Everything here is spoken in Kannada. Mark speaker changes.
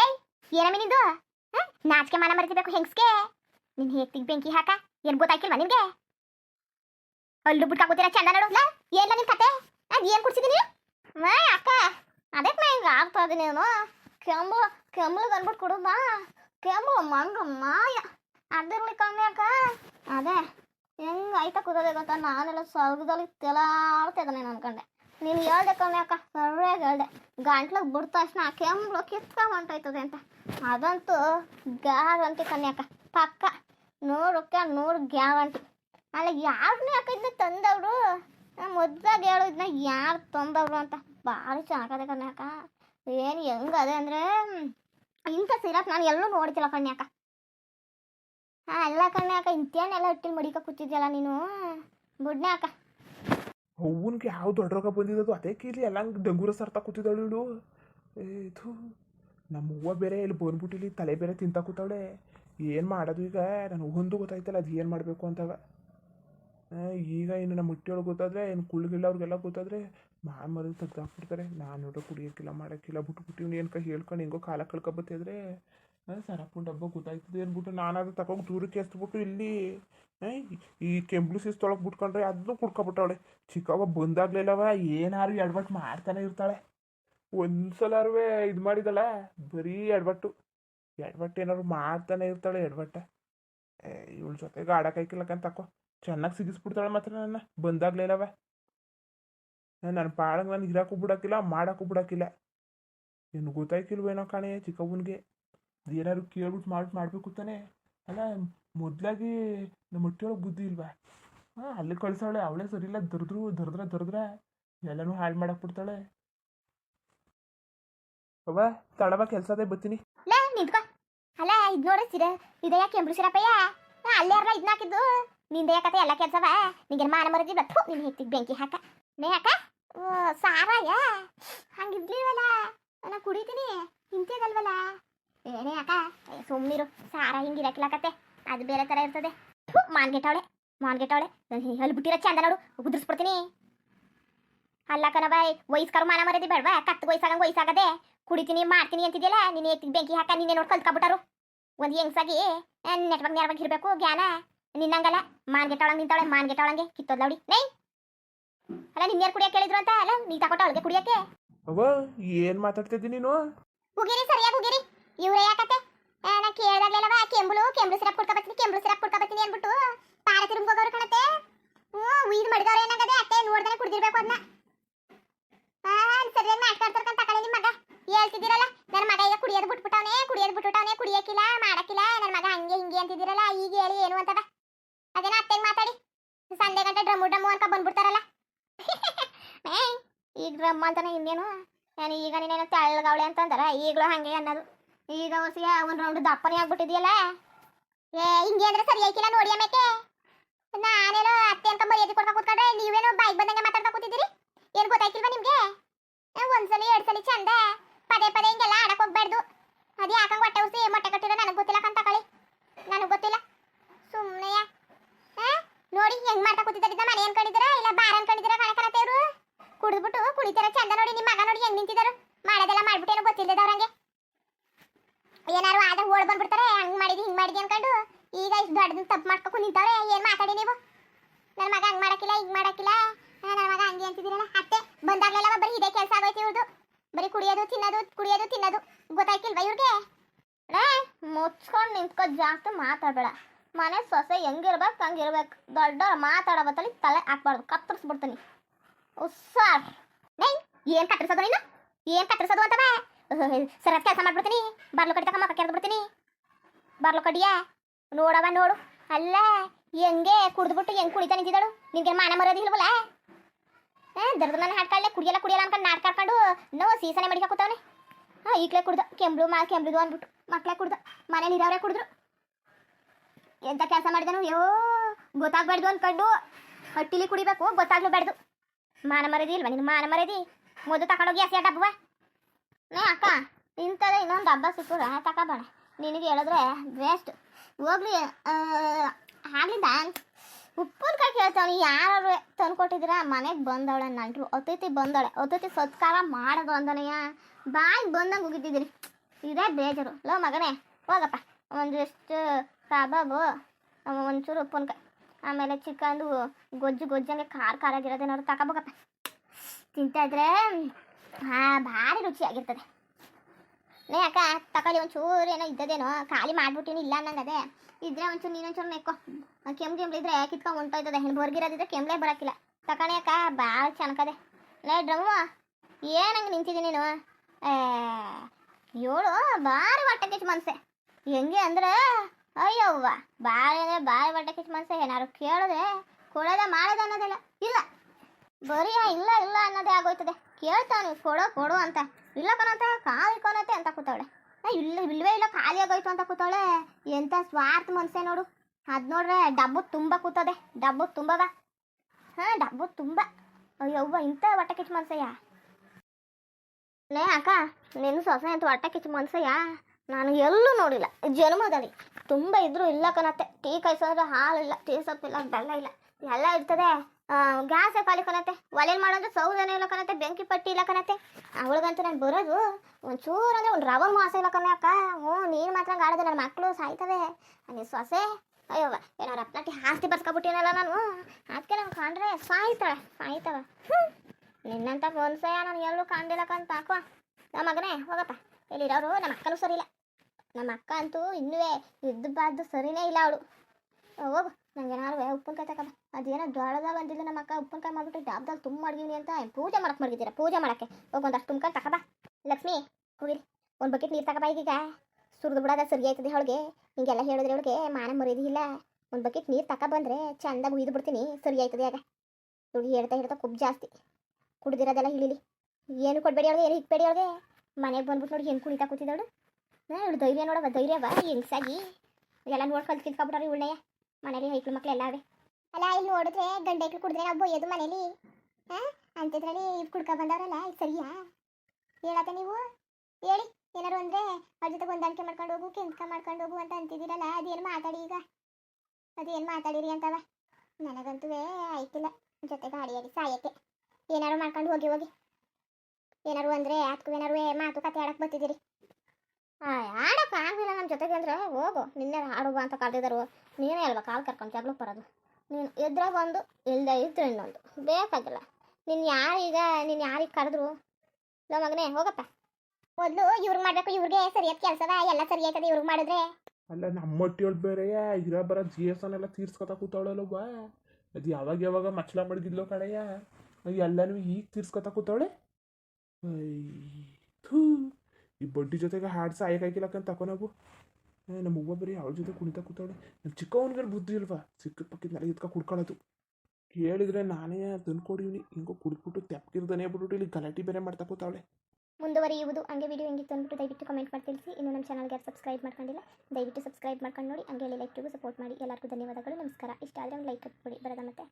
Speaker 1: ಏಯ್ ಏನಮ್ಮಿ ನಿಂದು ನಾಚಿಕೆ ಮಾನ ಮರಿತಿಬೇಕು ಹೆಂಗ್ಸ್ಗೆ? ನಿನ್ ಹೇಗ್ತಿಗ್ ಬೆಂಕಿ ಹಾಕ ಏನ್ ಗೊತ್ತಾಯ್ಕಿಲ್ವಾ ನಿನ್ಗೆ? ಅಲ್ಲು ಬಿಟ್ಕಾಕೋತೀರ ಚಂದ ನೋಡು. ಲಾ, ಏನ್ಲ ನಿನ್ ಕತೆ? ಅದ್ ಏನ್ ಕುಡ್ಸಿದೀನಿ ಮೈ ಅಕ್ಕ ಅದಕ್ಕೆ ನಾ ಹಿಂಗ ಆಗ್ತಾ ಇದೀನಿ ನಾನು ಕೆಂಬು ಕೆಂಬಳಿಗೆ ಅಂದ್ಬಿಟ್ಟು ಕೊಡುದಾ ಕೆಂಬು ಮಂಗ ಮಾಯ. ಅದಿರ್ಲಿ ಕಮ್ಮಿ ಅಕ್ಕ. ಅದೇ ಹೆಂಗ್ ಆಯ್ತಾ ಕೂತದೆ ಗೊತ್ತಾ? ನಾನೆಲ್ಲ ಸ್ವರ್ಗದಲ್ಲಿ ತೆಲಾಡ್ತಾ ಇದ್ದಾನೆ ಅನ್ಕೊಂಡೆ. ನೀನು ಹೇಳ್ದೆ ಕಮ್ಮಿ ಅಕ್ಕ. ಸರಿಯಾಗಿ ಹೇಳ್ದೆ. ಗಂಟ್ಲಿಗೆ ಬಿಡ್ತ ತಕ್ಷಣ ಕೆಂಬಳು ಕಿತ್ಕ ಹೊಂಟೋಯ್ತದೆ ಅಂತ. ಅದಂತೂ ಗ್ಯಾರಂಟಿ ಕನ್ಯಾಕ ಪಕ್ಕ ನೂರಕ್ಕೆ ನೂರು ಗ್ಯಾರಂಟಿ. ಅಲ್ಲ ಯಾರನ್ನೇ ಅಕ್ಕ ಇದನ್ನ ತಂದವರು? ಮೊದ್ಲಾಗ ಹೇಳು ಯಾರು ತಂದವರು ಅಂತ. ಭಾರಿ ಚೆನ್ನಾಗದೆ ಕನ್ಯಾಕ ಏನು ಹೆಂಗದೆ ಅಂದರೆ ಇಂಥ ಸಿರಪ್ ನಾನು ಎಲ್ಲೂ ನೋಡ್ತಿಲ್ಲ ಕನ್ಯಾಕ ಹಾಂ ಅಲ್ಲ ಕನ್ಯಾಕ ಇಂತೇನೆಲ್ಲ ಇಟ್ಟಿಲ್ ಮಡಿಕ ಕೂತಿದ್ಯಲ್ಲ ನೀನು. ಬುಡ್ನೆ ಅಕ್ಕ.
Speaker 2: ಅವ್ವನ್ಗೆ ಯಾವ ದೊಡ್ಡ ರೋಗ ಬಂದಿದ್ದದು ಅದೇ ಕೀಲಿ ಎಲ್ಲ ಡಂಗೂರ ಸರ್ತಾ ಕೂತಿದ್ದಾಳು ಇವಳು ಇದು ನಮ್ಮ ಹೂವ ಬೇರೆ ಇಲ್ಲಿ ಬಂದ್ಬಿಟ್ಟು ಇಲ್ಲಿ ತಲೆ ಬೇರೆ ತಿಂತ ಕೂತಾವಳೆ ಏನು ಮಾಡೋದು ಈಗ? ನಾನು ಒಂದು ಗೊತ್ತಾಯ್ತಲ್ಲ, ಅದು ಏನು ಮಾಡಬೇಕು ಅಂತವ. ಈಗ ಇನ್ನು ನಮ್ಮ ಮುಟ್ಟಿಯೊಳಗೆ ಗೊತ್ತಾದ್ರೆ ಏನು ಕುಳ್ಳಿಗಿಲ್ಲ ಅವ್ರಿಗೆಲ್ಲ ಗೊತ್ತಾದ್ರೆ ಮಾಮರಿ ತೆಗ್ದಾಕ್ಬಿಡ್ತಾರೆ. ನಾನು ನೋಡೋ ಕುಡಿಯೋಕ್ಕಿಲ್ಲ ಮಾಡೋಕ್ಕಿಲ್ಲ ಬಿಟ್ಬಿಟ್ಟು ಏನು ಕೈ ಹೇಳ್ಕೊಂಡು ಹೆಂಗೋ ಕಾಲ ಕಳ್ಕೊಬತ್ತಿದ್ರೆ ಸರಪ್ಪು ಡಬ್ಬ ಗೊತ್ತಾಯ್ತದೆ ಅಂದ್ಬಿಟ್ಟು ನಾನಾದ್ರೂ ತಗೊಂಡು ದೂರಕ್ಕೆ ಎಸ್ಬಿಟ್ಟು ಇಲ್ಲಿ ಈ ಕೆಂಬ್ಳು ತೊಳಗೆ ಬಿಟ್ಕೊಂಡ್ರೆ ಅದನ್ನು ಕುಡ್ಕೊಬಿಟ್ಟವಳೆ. ಚಿಕ್ಕವ್ವ ಬಂದಾಗ್ಲಿಲ್ಲವ ಏನಾರು ಎಡ್ಬಟ್ಟು ಮಾಡ್ತಾನೆ ಇರ್ತಾಳೆ. ಒಂದ್ಸಲಾರು ಇದು ಮಾಡಿದಳ ಬರೀ ಎಡ್ಬಟ್ಟು ಎಡ್ಬಟ್ಟು ಏನಾರು ಮಾಡ್ತಾನೆ ಇರ್ತಾಳೆ ಎಡ್ಬಟ್ಟ ಇವಳ ಜೊತೆಗೆ ಆಡಕ್ಕಾಯ್ಕಿಲ್ಲಕಂತ ತಕೋ. ಚೆನ್ನಾಗಿ ಸಿಗಿಸ್ಬಿಡ್ತಾಳೆ ಮಾತ್ರ ನನ್ನ, ಬಂದಾಗ್ಲಿಲ್ಲವ. ನನ್ನ ಪಾಳಂಗೆ ನಾನು ಇರಾಕು ಬಿಡಕ್ಕಿಲ್ಲ, ಮಾಡಕ್ಕೂ ಬಿಡಕ್ಕಿಲ್ಲ. ಏನು ಗೊತ್ತಾಯ್ಕಿಲ್ವೇನೋ ಕಾಣೆ ಚಿಕ್ಕವ್ವನಿಗೆ. ಏನಾದ್ರು ಕೇಳ್ಬಿಟ್ಟು ಮಾಡ್ಬಿಟ್ಟು ಮಾಡಬೇಕು ತಾನೆ? ಅಲ್ಲ, ಮೊದಲಾಗಿ ನಮ್ಮ ಹೊಟ್ಟೆಯೊಳಗೆ ಬುದ್ಧಿ ಇಲ್ವಾ? ಹಾಂ, ಅಲ್ಲಿ ಕಳ್ಸಾಳೆ, ಅವಳೇ ಸರಿ ಇಲ್ಲ ದರ್ದ್ರು, ದರ್ದ್ರ ದರ್ದ್ರ, ಎಲ್ಲನೂ ಹಾಳು ಮಾಡಕ್ ಬಿಡ್ತಾಳೆ. ಅವ್ವ ತಡವ ಕೆಲಸದೇ ಬರ್ತೀನಿ.
Speaker 1: ಲೇ, ನಿಂತ್ಕೋ. ಅಲ್ಲ, ಇದು ನೋಡು ಸಿರ, ಇದೆಯ ಕೆಂಬ್ರು ಸಿರಪ್ಪಯ್ಯ ಅಲ್ಲೇ ಯಾರ ಇದನ್ನ ಹಾಕಿದ್ದು? ನಿಂದೆಯ ಕತೆ, ಎಲ್ಲ ಕೆಲ್ಸವ? ನಿಂಗೆ ಮಾನ ಮರದಿ ಬತ್ತು ನಿನ್ನ ಹೆತ್ತಿಗೆ ಬೆಂಕಿ ಹಾಕ. ನೇ ಹಾಕ? ಸಾರಾಯ? ಹಂಗಿದ್ಲಿವಲ್ಲ ನಾನು ಕುಡಿತೀನಿ. ಇಂತೇದಲ್ವಲ್ಲ ಏನೇ ಅಕ್ಕ ಸುಮ್ಮನಿರು ಸಾರ ಹಿಂಗಿರಕಿಲ್ಲ ಕತೆ ಅದು ಬೇರೆ ಥರ ಇರ್ತದೆ. ಮಾನ್ಗೆಟ್ಟವಳೆ ಮಾನ್ಗೆಟ್ಟವಳೆ. ಅಲ್ಲಿ ಬಿಟ್ಟಿರೋ ಚಂದ ನೋಡು. ಉದುರಿಸ್ಬಿಡ್ತೀನಿ. ಅಲ್ಲ ಕಣಬಾಯ್ ವಯಸ್ಕರು ಮಾನ ಮರದಿ ಬೇಡವಾ? ಕತ್ತು ವಯಸ್ಸಾಗಂಗೆ ವಯಸ್ಸಾಗದೆ. ಕುಡಿತೀನಿ ಮಾಡ್ತೀನಿ ಅಂತಿದ್ಯಲ್ಲ? ನೀನು ಎತ್ತಿಗೆ ಬೆಂಕಿ ಹಾಕ ನೀನೇ ನೋಡಿ ಕಲ್ತ್ಕೊಬಿಟ್ಟರು. ಒಂದು ಹೆಂಗ್ಸಾಗಿ ನೆಟ್ವಾಗ ನೆರವಾಗಿ ಇರಬೇಕು ಜ್ಞಾನ ನಿನ್ನಂಗಲ್ಲ. ಮಾನ್ಗೆಟ್ಟವಳಂಗೆ ನಿಂತವಳೆ ಮಾನ್ಗೆಟ್ಟವಳಂಗೆ. ಕಿತ್ತೋದ್ಲವಡಿ ನೈ! ಅಲ್ಲ ನಿನ್ನೇರು ಕುಡಿಯಕ್ಕೆ ಹೇಳಿದ್ರು ಅಂತ? ಅಲ್ಲ ನೀ ತಗೊಟ್ಟ ಅವಳಿಗೆ ಕುಡಿಯಕ್ಕೆ?
Speaker 2: ಅವ ಏನು ಮಾತಾಡ್ತಿದ್ದಿ ನೀನು?
Speaker 1: ಉಗಿರಿ ಸರಿಯಾಗಿ ಉಗಿರಿ. ಇವ್ರೇ ಯಾಕತ್ತೆ? ನಾ ಕೇಳ್ದಾಗ್ಲೆಲ್ಲವ? ಕೆಂಬಳು ಕೆಂಬಳು ಸಿರಪ್ ಕುಡ್ಕೊಬತ್ತೀನಿ ಕೆಂಬಳು ಸಿರಪ್ ಕುಡ್ಕೊಬತ್ತೀನಿ ಅಂದ್ಬಿಟ್ಟು ಪಾರ ತಿರುಗೋಗವ್ರು ಕಣತ್ತೆ. ಹ್ಞೂ, ಉಯ್ದು ಮಡಿದವ್ರು ಏನಾಗದೆ ಅತ್ತೆ, ನೋಡ್ದಾನೆ ಕುಡ್ದಿರ್ಬೇಕು ಅದನ್ನ ಹಾಂ ಸರಿಯಾಗಿ ಮಾತಾಡ್ತಾರ್ಕಂತ ತಕೊಳ್ಳಿ ನಿಮ್ಮ ಮಗ. ಹೇಳ್ತಿದ್ದೀರಲ್ಲ ನನ್ನ ಮಗ ಈಗ ಕುಡಿಯೋದು ಬಿಟ್ಬಿಟ್ಟವನೆ ಕುಡಿಯೋದು ಬಿಟ್ಬಿಟ್ಟವನೆ ಕುಡಿಯಕ್ಕಿಲ್ಲ ಮಾಡಕ್ಕಿಲ್ಲ ನನ್ನ ಮಗ ಹಂಗೆ ಹಿಂಗೆ ಅಂತಿದ್ದೀರಲ್ಲ, ಈಗ ಹೇಳಿ ಏನು ಅಂತವ. ಅದೇನ ಅತ್ತೆಗೆ ಮಾತಾಡಿ. ಸಂಡೆ ಗಂಟೆ ಡ್ರಮ್ಮು ಡ್ರಮ್ಮು ಅನ್ಕ ಬಂದ್ಬಿಡ್ತಾರಲ್ಲ. ಈಗ ಡ್ರಮ್ ಅಂತಾನೆ ಇನ್ನೇನು? ನಾನು ಈಗ ನೀನೇನು ತೆಳ್ಳಗವಳೆ ಅಂತಂದ್ರೆ? ಈಗಲೂ ಹಂಗೆ ಅನ್ನೋದು. ಈಗ ಹೊಸಿಯ ಒಂದು ರೌಂಡ್ ದಪ್ಪನೇ ಆಗ್ಬಿಟ್ಟಿದೆಯಲ್ಲ? ಏ, ಹಿಂಗೆ ಅಂದ್ರೆ ಸರಿ ಆಯ್ಕಿಲ್ಲ ನೋಡಿ ಆಮೇಕೆ ನಾನೇನೋ ಅತ್ತೆ ಅಂತ ಮರ್ಯಾದೆ ಕೊಡ್ಕ ಕೂತ್ಕೊಂಡ್ರೆ ನೀವೇನೋ ಬೈಕ್ ಬಂದಂಗೆ ಮಾತಾಡ್ತಾ ಕೂತಿದ್ದೀರಿ? ಏನು ಗೊತ್ತಾಯ್ತಿಲ್ವಾ ನಿಮ್ಗೆ? ಒಂದ್ಸಲಿ ಎರಡ್ ಸಲಿ ಚಂದ. ಪದೇ ಪದೇ ಹಿಂಗೆಲ್ಲ ಆಡಕ್ ಹೋಗ್ಬಾರ್ದು. ಅದು ಯಾಕಂಗ್ ಹೊಟ್ಟೆ ಉಸಿ ಮೊಟ್ಟೆ ಕಟ್ಟಿರೋ ನನಗೆ ಗೊತ್ತಿಲ್ಲ ಕಂತ ಕಳಿ ನನಗೆ ಗೊತ್ತಿಲ್ಲ. ಸುಮ್ಮನೆಯ ನೋಡಿ ಹೆಂಗ್ ಮಾಡ್ತಾ ಕೂತಿದ್ದಾರೆ ಇದನ್ನ ಮನೆ ಅನ್ಕೊಂಡಿದ್ದೀರಾ? ಇಲ್ಲ ಬಾರ್ ಅನ್ಕೊಂಡಿದ್ದೀರಾ ಕಣ ಕಣತೇವ್ರು ಕುಡಿದ್ಬಿಟ್ಟು ಕುಡಿತಾರ ಚಂದ ನೋಡಿ ನಿಮ್ಮ ಮಗ ನೋಡಿ ಹೆಂಗ್ ನಿಂತಿದ್ದಾರು. ಓಡ್ ಬಂದ್ಬಿಡ್ತಾರೆ, ಹಂಗ್ ಮಾಡಿದಿ, ಹಿಂಗ್ ಮಾಡಿದಿ ಅನ್ಕೊಂಡು ಈಗ ಇಷ್ಟು ದೊಡ್ಡದು ತಪ್ಪು ಮಾಡ್ಕೊಂಡು ನಿಂತವ್ರೆ ಏನ್ ಮಾತಾಡಿ ನೀವು? ನನ್ನ ಮಗ ಹಂಗ್ ಮಾಡಕ್ಕಿಲ್ಲ, ಹಿಂಗ್ ಮಾಡಕ್ಕಿಲ್ಲ. ನನ್ನ ಮಗ ಹಂಗೆ ಅಂತಿದ್ದೀರಲ್ಲ ಅತ್ತೆ, ಬಂದಾಗ್ಲೆಲ್ಲ ಬರೀ ಇದೇ ಕೆಲಸ ಆಗೋಯ್ತು ಇವ್ರದ್ದು ಬರೀ ಕುಡಿಯೋದು, ತಿನ್ನೋದು ಕುಡಿಯೋದು, ತಿನ್ನೋದು. ಗೊತ್ತಾಯ್ತಿಲ್ವಾ ಇವ್ರಿಗೆ? ಮುಚ್ಕೊಂಡು ನಿಂತ್ಕೊ ಜಾಸ್ತಿ ಮಾತಾಡಬೇಡ. ಮನೆ ಸೊಸೆ ಹೆಂಗಿರ್ಬೇಕು, ಹಂಗಿರ್ಬೇಕು. ದೊಡ್ಡವ್ರು ಮಾತಾಡೋ ಬತ್ತಲ್ಲಿ ತಲೆ ಹಾಕ್ಬಾರ್ದು, ಕತ್ತರಿಸ್ಬಿಡ್ತೀನಿ. ಉಸ್ಸಾರ್ ಏನ್ ಕತ್ತರಿಸೋದು ನೀನು? ಏನ್ ಕತ್ತರಿಸೋದು ಅಂತವ? ಸರಿಯಾದ ಕೆಲಸ ಮಾಡ್ಬಿಡ್ತೀನಿ. ಬರ್ಲು ಕಡಿ ಮಕ್ಕ ಕೆರೆದು ಬಿಡ್ತೀನಿ. ಬರ್ಲು ಕಡಿಯ. ನೋಡವ ನೋಡು. ಅಲ್ಲ, ಹೆಂಗೆ ಕುಡಿದ್ಬಿಟ್ಟು ಹೆಂಗೆ ಕುಡಿತಾ ನಿಂತಿದ್ದಾಳು? ನಿನ್ಗೆ ಮಾನ ಮರೋದಿ ಇಲ್ವಲ್ಲ? ದರ್ದ ನನ್ನ ಹಾಡ್ಕೊಳ್ಳೆ ಕುಡಿಯಲ್ಲ ಕುಡಿಯಲ್ಲ ಅನ್ಕೊಂಡು ನಾಟಕ ನೋ ಸೀಸನೆ ಮಡಿಕ ಕೂತವನೆ. ಹಾಂ, ಈಗಲೇ ಕುಡ್ದು. ಕೆಂಬ್ಳು ಮಾ ಕೆಂಬ್ಳುದು ಅಂದ್ಬಿಟ್ಟು ಮಕ್ಕಳೇ ಕುಡ್ದು. ಮನೇಲಿ ಇರೋರೇ ಕುಡಿದ್ರು. ಎಂತ ಕೆಲಸ ಮಾಡಿದನು? ಯೋ, ಗೊತ್ತಾಗ್ಬಾರ್ದು ಅಂದ್ಕೊಂಡು ಹಟ್ಟಿಲಿ ಕುಡಿಬೇಕು ಗೊತ್ತಾಗ್ಲೂಬಾರ್ದು ಮಾನ ಮರದಿ ಇಲ್ವಾ ನಿನ್ನ ಮಾನ ಮರದಿ ಮೊದಲು ತಗೊಂಡೋಗಿ ಹಸಿಯ ಡಬ್ಬವ. ನೇ ಅಕ್ಕ ಇಂಥದ ಇನ್ನೊಂದು ಹಬ್ಬ ಸಿಕ್ಕುರ ತಗೋಬೇಡ ನಿನಗೆ ಹೇಳಿದ್ರೆ ವೇಸ್ಟ್ ಹೋಗ್ಲಿ ಆಗ್ಲಿದ್ದ ಉಪ್ಪಿನಕಾಯಿ ಕೇಳ್ತಾವನಿ ಯಾರು ತಂದ್ಕೊಟ್ಟಿದ್ದೀರಾ ಮನೆಗೆ ಬಂದವಳೆ ನಂಟ್ರು, ಅತಿಥಿ ಬಂದವಳೆ. ಅತಿಥಿ ಸತ್ಕಾರ ಮಾಡೋದು ಅಂದನೆಯ ಬಾಯಿಗೆ ಬಂದಂಗೆ ಹೋಗಿದ್ದಿದ್ದೀನಿ ಇದೇ ಬೇಜಾರು. ಲೋ ಮಗನೇ, ಹೋಗಪ್ಪ. ಒಂದಿಷ್ಟು ಕಬಾಬು ಒಂಚೂರು ಉಪ್ಪುನ್ಕಾಯಿ ಆಮೇಲೆ ಚಿಕನ್ದು ಗೊಜ್ಜು, ಗೊಜ್ಜಂಗೆ ಖಾರ ಖಾರ ಆಗಿರೋದೇನಾದ್ರು ತಗೋಬೇಕಪ್ಪ. ತಿಂತಾ ಇದ್ರೆ ಹಾಂ, ಭಾರಿ ರುಚಿಯಾಗಿರ್ತದೆ. ನೇ ಅಕ್ಕ, ತಕೊಳ್ಳಿ, ಒಂಚೂರು ಏನೋ ಇದ್ದದೇನೋ ಖಾಲಿ ಮಾಡ್ಬಿಟ್ಟಿನಿ, ಇಲ್ಲ ಅನ್ನಂಗದೆ. ಇದ್ರೆ ಒಂಚೂರು ನೀನೊಂಚೂರು ನೆಕ್ಕೋ ಕೆಮ್ಮು ಕೆಮ್ಲಿದ್ರೆ ಕಿತ್ಕೊಂಡು ಹೊಂಟೋಯ್ತದೆ ಹೆಣ್ಣು ಬರ್ಗಿರೋದಿದ್ರೆ ಕೆಮ್ಲೇ ಬರೋಕ್ಕಿಲ್ಲ. ತಕಣಿ ಅಕ್ಕ, ಭಾಳ ಚೆನ್ನಕದೆ ನೇ ಡ್ರಮ್ಮು ಏನಂಗೆ ನಿಂತಿದ್ದೀನಿ ನೀನು? ಏಳು, ಭಾರಿ ಹೊಟ್ಟೆ ಕಿಚ್ಚು ಮನಸ್ಸೆ ಹೆಂಗೆ ಅಂದ್ರೆ ಅಯ್ಯವ್ವ ಭಾಳ ಅಂದರೆ ಭಾರಿ ಹೊಟ್ಟೆ ಕಿಚ್ಚು ಮನ್ಸೆ. ಏನಾರು ಕೇಳಿದ್ರೆ ಕೊಡೋದ ಮಾಡೋದ ಅನ್ನೋದಿಲ್ಲ ಇಲ್ಲ. ಬರೀ ಇಲ್ಲ ಇಲ್ಲ ಅನ್ನೋದೇ ಆಗೋಯ್ತದೆ. ಕೇಳ್ತಾನೆ, ಕೊಡೋ, ಕೊಡು ಅಂತ. ಇಲ್ಲ ಕಣಂತೆ ಖಾಲಿ ಕೊನತೆ ಅಂತ ಕೂತವಳೆ. ಇಲ್ಲ, ಇಲ್ವೇ ಇಲ್ಲ ಖಾಲಿ ಆಗೋಯ್ತು ಅಂತ ಕೂತವಳೆ. ಎಂಥ ಸ್ವಾರ್ಥ ಮನ್ಸೆ ನೋಡು. ಅದು ನೋಡ್ರೆ ಡಬ್ಬು ತುಂಬ ಕೂತದೆ. ಡಬ್ಬು ತುಂಬವ ಹಾಂ, ಡಬ್ಬು ತುಂಬ. ಅಯ್ಯವ್ವ ಇಂಥ ಹೊಟ್ಟೆ ಕಿಚ್ಚು ಮನ್ಸಯ್ಯ ನೇ ಅಕ್ಕ ನಿನ್ನ ಸೊಸೆ ಅಂತ ಹೊಟ್ಟೆ ಕಿಚ್ಚು ಮನ್ಸಯ್ಯ ನಾನು ಎಲ್ಲೂ ನೋಡಿಲ್ಲ. ಜನ್ಮದಲ್ಲಿ ತುಂಬ ಇದ್ರೂ ಇಲ್ಲ ಕಣತ್ತೆ. ಟೀ ಕಾಯಿಸೋದ್ರೆ ಹಾಲಿಲ್ಲ, ಟೀ ಸೊಪ್ಪಿಲ್ಲ, ಬೆಲ್ಲ ಇಲ್ಲ. ಎಲ್ಲ ಇರ್ತದೆ. ಗ್ಯಾಸ್ ಖಾಲಿ ಕಣತ್ತೆ. ಒಲೆಯಲ್ಲಿ ಮಾಡೋದು ಸೌದನೇ ಇಲ್ಲ ಕಣತ್ತೆ, ಬೆಂಕಿ ಪಟ್ಟಿ ಇಲ್ಲ ಕಣತ್ತೆ. ಅವಳಿಗಂತೂ ನಾನು ಬರೋದು ಒಂಚೂರು ಅಂದರೆ ಒಂದು ರವ ಮಾಸ ಇಲ್ಲ ಕಮ್ಮಿ ಅಕ್ಕ. ಹ್ಞೂ, ನೀನು ಮಾತ್ರ ಆಡೋದು ನನ್ನ ಮಕ್ಕಳು ಸಾಯ್ತವೆ. ನೀನು ಸೊಸೆ. ಅಯ್ಯೋ ಏನಾರು ರತ್ನಕ್ಕೆ ಆಸ್ತಿ ಬರ್ಸ್ಕೊಬಿಟ್ಟಿನಲ್ಲ ನಾನು. ಅದಕ್ಕೆ ನಾನು ಕಂಡ್ರೆ ಸಾಯ್ತಾಳೆ, ಸಾಯ್ತವೆ. ಹ್ಞೂ ನಿನ್ನಂತ ಮನ್ಸಯ್ಯ ನಾನು ಎಲ್ಲೂ ಕಂಡಿಲ್ಲ ಕಂತ ಹಾಕುವ ನಮ್ಮ ಮಗನೇ, ಹೋಗಪ್ಪ. ಇಲ್ಲಿರೋರು ನಮ್ಮ ಅಕ್ಕನೂ ಸರಿ ಇಲ್ಲ ನಮ್ಮ ಅಕ್ಕ ಅಂತೂ ಇನ್ನೂ ಇದ್ದು ಬಾದ್ದು ಸರಿನೇ ಇಲ್ಲ ಅವಳು. ಹೋಗು. ನಂಗೆ ಏನಾರು ಉಪ್ಪಿನಕಾಯಿ ತಗೊಂಬ ಅದೇನೋ ಜ್ವಾಳದ ಬಂದಿಲ್ಲ ನಮ್ಮ ಅಕ್ಕ, ಉಪ್ಪಿನಕಾಯಿ ಮಾಡ್ಬಿಟ್ಟು ಡಾಬ್ದಲ್ಲಿ ತುಂಬ ಮಡಗಿವ್ನಿ ಅಂತ ಪೂಜೆ ಮಾಡಕ್ಕೆ ಮಡಗಿದ್ದೀರಾ? ಪೂಜೆ ಮಾಡಕ್ಕೆ. ಹೋಗಿ ಒಂದಷ್ಟು ತುಂಬ್ಕೊಂಡು ತಗೋಬ ಲಕ್ಷ್ಮಿ, ಹೋಗಿರಿ. ಒಂದು ಬಕೆಟ್ ನೀರು ತಗೋಬ ಈಗೀಗ. ಸುರಿದು ಬಿಡೋದ ಸರಿ ಆಯ್ತದೆ ಅವಳಿಗೆ. ಹಿಂಗೆಲ್ಲ ಹೇಳಿದ್ರೆ ಅವಳಿಗೆ ಮಾನ ಮರ್ಯಾದೆ ಇಲ್ಲ. ಒಂದು ಬಕೆಟ್ ನೀರು ತಗೊಬಂದ್ರೆ ಚಂದ ಹುಯ್ದು ಬಿಡ್ತೀನಿ. ಸರಿ ಆಯ್ತದೆ ಆಗ. ಇವಳಿಗೆ ಹೇಳ್ತಾ ಹೇಳ್ತಾ ಕುಬ್ ಜಾಸ್ತಿ. ಕುಡ್ದಿರೋದೆಲ್ಲ ಹಿಳಿಲಿ. ಏನು ಕೊಡಬೇಡಿ ಅವಳಿಗೆ, ಏನು ಇಕ್ಬೇಡಿ ಅವಳಿಗೆ. ಮನೆಗೆ ಬಂದ್ಬಿಟ್ಟು ನೋಡಿ ಹೆಂಗೆ ಕುಡಿತಾ ಕೂತಿದ್ದವಳು ಇವಳು ಧೈರ್ಯ ನೋಡವ ಧೈರ್ಯವ ಹೆಂಗ್ಸಾಗಿ ಎಲ್ಲ ನೋಡ್ಕೊಂಡು ಕಲ್ತು ಕಿತ್ಕೊಬಿಟ್ರಿ ಇವಳನೆಯ ಮನೇಲಿ ಐಕ್ಳು ಮಕ್ಳು ಎಲ್ಲ ಅಲ್ಲ, ಇಲ್ಲಿ ನೋಡಿದ್ರೆ ಗಂಡ ಐಕ್ಳು ಕುಡಿದ್ರೆ ನಾವು ಬೊಯ್ಯೋದು ಮನೇಲಿ? ಹಾಂ? ಅಂತಿದ್ರಲ್ಲಿ ಇವ್ ಕುಡ್ಕೊ ಬಂದವರಲ್ಲ, ಇದು ಸರಿಯಾ? ಹೇಳತ್ತೆ ನೀವು? ಹೇಳಿ, ಏನಾರು ಅಂದ್ರೆ ಅವ್ರ ಜೊತೆ ಹೊಂದಾಣಿಕೆ ಮಾಡ್ಕೊಂಡು ಹೋಗು ಕೆಂದ್ಕ ಮಾಡ್ಕೊಂಡು ಹೋಗು ಅಂತ ಅಂತಿದ್ದೀರಲ್ಲ, ಅದೇನು ಮಾತಾಡಿ ಈಗ? ಅದೇನು ಮಾತಾಡಿರಿ ಅಂತವ? ನನಗಂತೂ ಆಯ್ತಿಲ್ಲ ಜೊತೆ ಗಾಡಿಯಲ್ಲಿ ಸಾಯಕ್ಕೆ. ಏನಾರು ಮಾಡ್ಕೊಂಡು ಹೋಗಿ ಹೋಗಿ. ಏನಾರು ಅಂದ್ರೆ ಅದಕ್ಕೂ ಏನಾರು ಮಾತುಕತೆ ಆಡಕ್ಕೆ ಬರ್ತಿದ್ದೀರಿ. ಆಡಕ್ಕೆ ಆಗಲಿಲ್ಲ ನಮ್ಮ ಜೊತೆಗೆ ಅಂದರೆ ಹೋಗು. ನಿನ್ನೆ ಆಡುವ ಅಂತ ಕರೆದಿದ್ದಾರೆ. ನೀನೇ ಅಲ್ವಾ ಕಾಲು ಕರ್ಕೊಂಡು ಜಗಳಕ್ಕೆ ಬರೋದು? ನೀನು ಎದ್ರ ಬಂದು ಇಲ್ಲದೆ ಇದ್ರೆ ಇನ್ನೊಂದು. ಬೇಕಾಗಿಲ್ಲ. ನೀನು ಯಾರೀಗ, ನೀನು ಯಾರಿಗೆ ಕರೆದ್ರು? ಲೋ ಮಗನೇ, ಹೋಗಪ್ಪ. ಮೊದಲು ಇವ್ರಿಗೆ ಮಾಡಬೇಕು, ಇವ್ರಿಗೆ ಸರಿಯಾದ ಕೆಲಸದ ಎಲ್ಲ ಸರಿ ಆಯ್ತದೆ ಇವ್ರಿಗೆ ಮಾಡಿದ್ರೆ?
Speaker 2: ಅಲ್ಲ ನಮ್ಮ ಹೊಟ್ಟಿಯೊಳ್ ಬೇರೆ, ಇರೋ ಬರೋ ಜಿ ಎಸ್ ಎಲ್ಲ ತೀರ್ಸ್ಕೊತಾ ಬಾ ಅದು ಯಾವಾಗ ಯಾವಾಗ ಮಚ್ಚಲ ಮಡಗಿದ್ಲೋ ಕಡೆಯ ಎಲ್ಲನೂ ಈಗ ತೀರ್ಸ್ಕೊತಾ ಥೂ ಈ ಬಡ್ಡಿ ಜೊತೆಗೆ ಹಾಡು ಸಹ ಆಯ್ಕಾಯ್ಕಿಲ್ಲಕ್ಕಂತ ತಕೋ ನಾವು. ನಮ್ಮ ಹೂವ ಬರೀ ಅವಳ ಜೊತೆ ಕುಣಿತ ಕೂತಾಳೆ. ನಮ್ಮ ಚಿಕ್ಕವನಿಗೆ ಬುದ್ಧಿ ಇಲ್ವಾ? ಸಿಕ್ಕ ಪಕ್ಕದ ನೆಲ ಹೇಳಿದ್ರೆ ಕುಡ್ಕೊಳ್ಳೋದು ಕೇಳಿದ್ರೆ ನಾನೇ ತಂದ್ಕೊಡಿವ್ನಿ ಹಿಂಗೋ ಕುಡ್ಬಿಟ್ಟು ತೆಪ್ಪಗಿರ್ದಾನೆ ಬಿಟ್ಬಿಟ್ಟು ಇಲ್ಲಿ ಗಲಾಟಿ ಬೇರೆ ಮಾಡ್ತಾ ಕೂತಾವಳೆ
Speaker 1: ಮುಂದುವರಿಯುವುದು ಹಂಗೆ ವಿಡಿಯೋ ಹೆಂಗೆ ತಂದ್ಬಿಟ್ಟು ದಯವಿಟ್ಟು ಕಮೆಂಟ್ ಮಾಡಿ ತಿಳಿಸಿ. ಇನ್ನು ನಮ್ಮ ಚಾನಲ್ಗೆ ಯಾರು ಸಬ್ಸ್ಕ್ರೈಬ್ ಮಾಡ್ಕೊಂಡಿಲ್ಲ, ದಯವಿಟ್ಟು ಸಬ್ಸ್ಕ್ರೈಬ್ ಮಾಡ್ಕೊಂಡು ನೋಡಿ. ಹಂಗೆ ಲೈಕ್ಗೂ ಸಪೋರ್ಟ್ ಮಾಡಿ. ಎಲ್ಲರಿಗೂ ಧನ್ಯವಾದಗಳು. ನಮಸ್ಕಾರ. ಇಷ್ಟ ಆದರೆ ಒಂದು ಲೈಕ್ ಕೊಡಿ ಬರೋದ ಮತ್ತೆ.